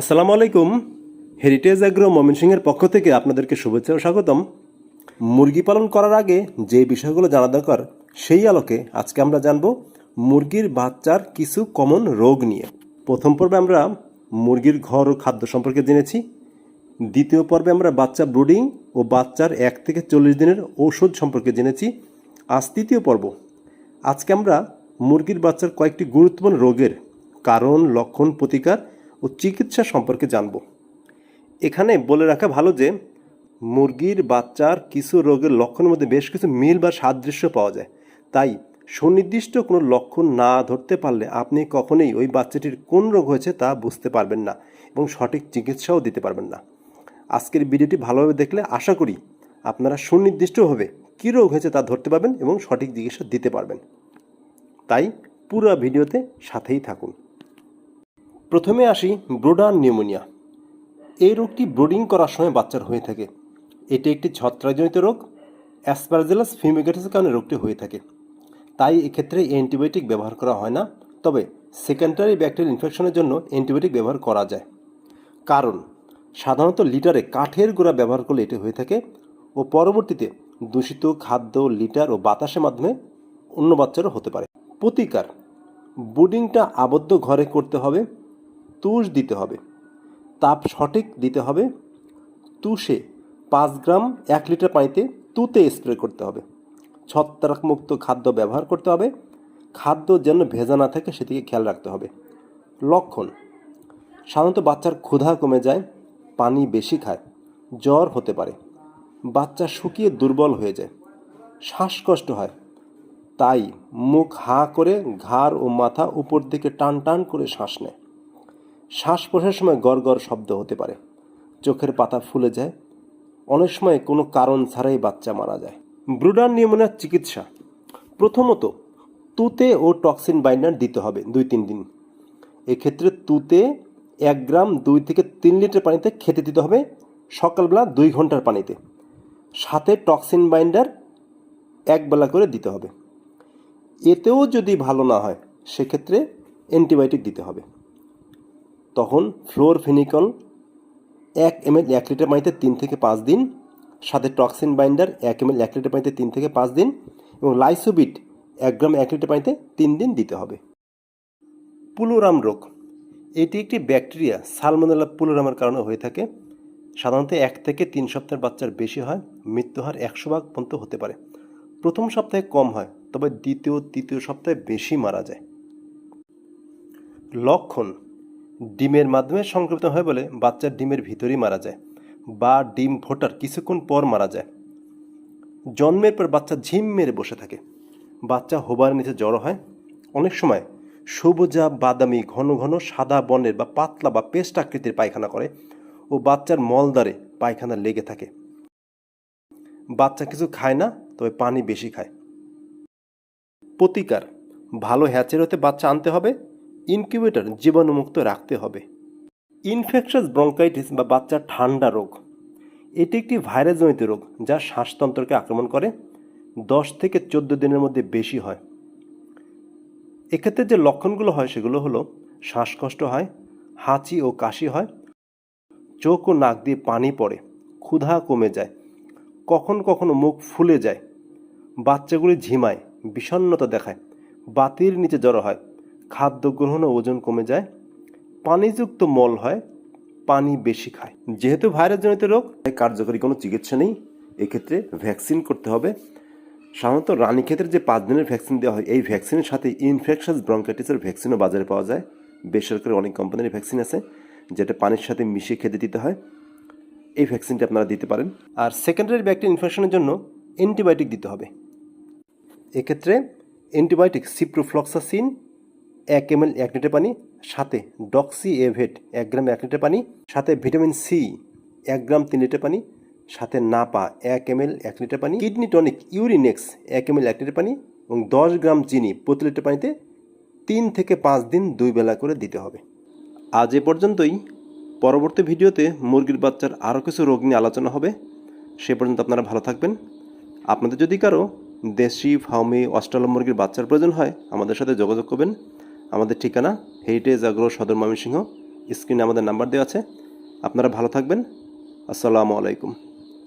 আসসালামু আলাইকুম। Heritage agro ময়মনসিংহের পক্ষ থেকে আপনাদেরকে শুভেচ্ছা ও স্বাগতম। মুরগি পালন করার আগে যে বিষয়গুলো জানা দরকার, সেই আলোকে আজকে আমরা জানব মুরগির বাচ্চার কিছু কমন রোগ নিয়ে। প্রথম পর্বে আমরা মুরগির ঘর ও খাদ্য সম্পর্কে জেনেছি। দ্বিতীয় পর্বে আমরা বাচ্চা ব্রুডিং ও বাচ্চার এক থেকে চল্লিশ দিনের ঔষধ সম্পর্কে জেনেছি। আজ তৃতীয় পর্ব। আজকে আমরা মুরগির বাচ্চার কয়েকটি গুরুত্বপূর্ণ রোগের কারণ, লক্ষণ, প্রতিকার চিকিৎসা সম্পর্কে জানব। এখানে বলে রাখা ভালো যে, মুরগির বাচ্চার কিছু রোগের লক্ষণের মধ্যে বেশ কিছু মিল বা সাদৃশ্য পাওয়া যায়। তাই সুনির্দিষ্ট কোনো লক্ষণ না ধরতে পারলে আপনি কখনোই ওই বাচ্চাটির কোন রোগ হয়েছে তা বুঝতে পারবেন না এবং সঠিক চিকিৎসাও দিতে পারবেন না। আজকের ভিডিওটি ভালোভাবে দেখলে আশা করি আপনারা সুনির্দিষ্টভাবে কী রোগ হয়েছে তা ধরতে পারবেন এবং সঠিক চিকিৎসা দিতে পারবেন। তাই পুরো ভিডিওতে সাথেই থাকুন। প্রথমে আসি ব্রোডার নিউমোনিয়া। এই রোগটি ব্রোডিং করার সময় বাচ্চার হয়ে থাকে। এটি একটি ছত্রাকজনিত রোগ, অ্যাসপারজেলাস ফিউমিগেটাসের কারণে রোগটি হয়ে থাকে। তাই এক্ষেত্রে অ্যান্টিবায়োটিক ব্যবহার করা হয় না, তবে সেকেন্ডারি ব্যাকটেরিয়াল ইনফেকশনের জন্য অ্যান্টিবায়োটিক ব্যবহার করা যায়। কারণ, সাধারণত লিটারে কাঠের গোড়া ব্যবহার করলে এটি হয়ে থাকে ও পরবর্তীতে দূষিত খাদ্য, লিটার ও বাতাসের মাধ্যমে অন্য বাচ্চারও হতে পারে। প্রতিকার বুডিংটা আবদ্ধ ঘরে করতে হবে। তুষ দিতে হবে। তাপ সঠিক দিতে হবে। তুষে পাঁচ গ্রাম এক লিটার পানিতে তুতে স্প্রে করতে হবে। ছত্রাকমুক্ত খাদ্য ব্যবহার করতে হবে। খাদ্য যেন ভেজা না থাকে সেদিকে খেয়াল রাখতে হবে। লক্ষণ, সাধারণত বাচ্চার ক্ষুধা কমে যায়, পানি বেশি খায়, জ্বর হতে পারে, বাচ্চা শুকিয়ে দুর্বল হয়ে যায়, শ্বাসকষ্ট হয়, তাই মুখ হা করে ঘাড় ও মাথা উপর দিকে টান টান করে শ্বাস নেয়। শ্বাস প্রশ্বাসের সময় গড় শব্দ হতে পারে। চোখের পাতা ফুলে যায়। অনেক সময় কোনো কারণ ছাড়াই বাচ্চা মারা যায়। ব্রুডার নিউমোনিয়ার চিকিৎসা। প্রথমত, তুতে ও টক্সিন বাইন্ডার দিতে হবে দুই তিন দিন। এক্ষেত্রে তুতে এক গ্রাম দুই থেকে তিন লিটার পানিতে খেতে দিতে হবে। সকালবেলা দুই ঘণ্টার পানিতে। সাথে টক্সিন বাইন্ডার এক বেলা করে দিতে হবে। এতেও যদি ভালো না হয়, সেক্ষেত্রে অ্যান্টিবায়োটিক দিতে হবে। তখন ফ্লোর ফিনিকল এক এম এল এক লিটার পানিতে তিন থেকে পাঁচ দিন, সাথে টক্সিন বাইন্ডার এক এম এল এক লিটার পানিতে তিন থেকে পাঁচ দিন এবং লাইসোবিট এক গ্রাম এক লিটার পানিতে তিন দিন দিতে হবে। পুলোরাম রোগ। এটি একটি ব্যাকটেরিয়া, সালমোনেলা পুলোরামের কারণে হয়ে থাকে। সাধারণত এক থেকে তিন সপ্তাহের বাচ্চার বেশি হয় মৃত্যু হার একশো ভাগ পর্যন্ত হতে পারে। প্রথম সপ্তাহে কম হয়, তবে দ্বিতীয়, তৃতীয় সপ্তাহে বেশি মারা যায়। লক্ষণ। ডিমের মাধ্যমে সংক্রমিত হয় বলে বাচ্চার ডিমের ভিতরেই মারা যায় বা ডিম ফোটার কিছুক্ষণ পর মারা যায়। জন্মের পর বাচ্চা ঝিম মেরে বসে থাকে। বাচ্চা হোবার নিচে জড়ো হয়। অনেক সময় সবুজা, বাদামি, ঘন ঘন সাদা বর্ণের বা পাতলা বা পেস্ট আকৃতির পায়খানা করে ও বাচ্চার মলদ্বারে পায়খানা লেগে থাকে। বাচ্চা কিছু খায় না, তবে পানি বেশি খায়। প্রতিকার, ভালো হ্যাচের হতে বাচ্চা আনতে হবে। ইনকিউবেটর জীবাণুমুক্ত রাখতে হবে। ইনফেকশাস ব্রঙ্কাইটিস বা বাচ্চার ঠান্ডা রোগ, এটি একটি ভাইরাসজনিত রোগ যা শ্বাসতন্ত্রকে আক্রমণ করে, দশ থেকে চোদ্দ দিনের মধ্যে বেশি হয়। এক্ষেত্রে যে লক্ষণগুলো হয় সেগুলো হলো, শ্বাসকষ্ট হয়, হাঁচি ও কাশি হয়, চোখ ও নাক দিয়ে পানি পড়ে, ক্ষুধা কমে যায়, কখন কখনো মুখ ফুলে যায়, বাচ্চাগুলি ঝিমায়, বিষণ্ণতা দেখায়, বাতির নিচে জড়ো হয় খাদ্য গ্রহণ ও ওজন কমে যায়, পানিযুক্ত মল হয়, পানি বেশি খায়। যেহেতু ভাইরাসজনিত রোগ, তাই কার্যকরী কোনো চিকিৎসা নেই। এক্ষেত্রে ভ্যাকসিন করতে হবে। সাধারণত রানীক্ষেতের যে পাঁচ দিনের ভ্যাকসিন দেওয়া হয়, এই ভ্যাকসিনের সাথে ইনফেকশাস ব্রঙ্কাইটিসের ভ্যাকসিনও বাজারে পাওয়া যায়। বেসরকারি অনেক কোম্পানির ভ্যাকসিন আছে, যেটা পানির সাথে মিশিয়ে খেতে দিতে হয়। এই ভ্যাকসিনটি আপনারা দিতে পারেন। আর সেকেন্ডারি ব্যাকটেরিয়া ইনফেকশনের জন্য অ্যান্টিবায়োটিক দিতে হবে। এক্ষেত্রে অ্যান্টিবায়োটিক সিপ্রোফ্লক্সাসিন এক এম এল এক লিটার পানি, সাথে ডক্সি এভেট এক গ্রাম এক লিটার পানি, সাথে ভিটামিন সি এক গ্রাম তিন লিটার পানি, সাথে নাপা এক এম এল এক লিটার পানি কিডনি টনিক ইউরিনেক্স এক এম এল এক লিটার পানি এবং দশ গ্রাম চিনি প্রতি লিটার পানিতে তিন থেকে পাঁচ দিন দুই বেলা করে দিতে হবে। আজ এ পর্যন্তই। পরবর্তী ভিডিওতে মুরগির বাচ্চার আরও কিছু রোগ নিয়ে আলোচনা হবে। সে পর্যন্ত আপনারা ভালো থাকবেন। আপনাদের যদি কারও দেশি, ফার্মি অস্ট্রেলিয়া মুরগির বাচ্চার প্রয়োজন হয়, আমাদের সাথে যোগাযোগ করবেন। আমাদের ঠিকানা হেরিটেজ আগ্রহ সদর ময়মনসিংহ স্ক্রিনে আমাদের নাম্বার দেওয়া আছে। আপনারা ভালো থাকবেন। আসসালামু আলাইকুম।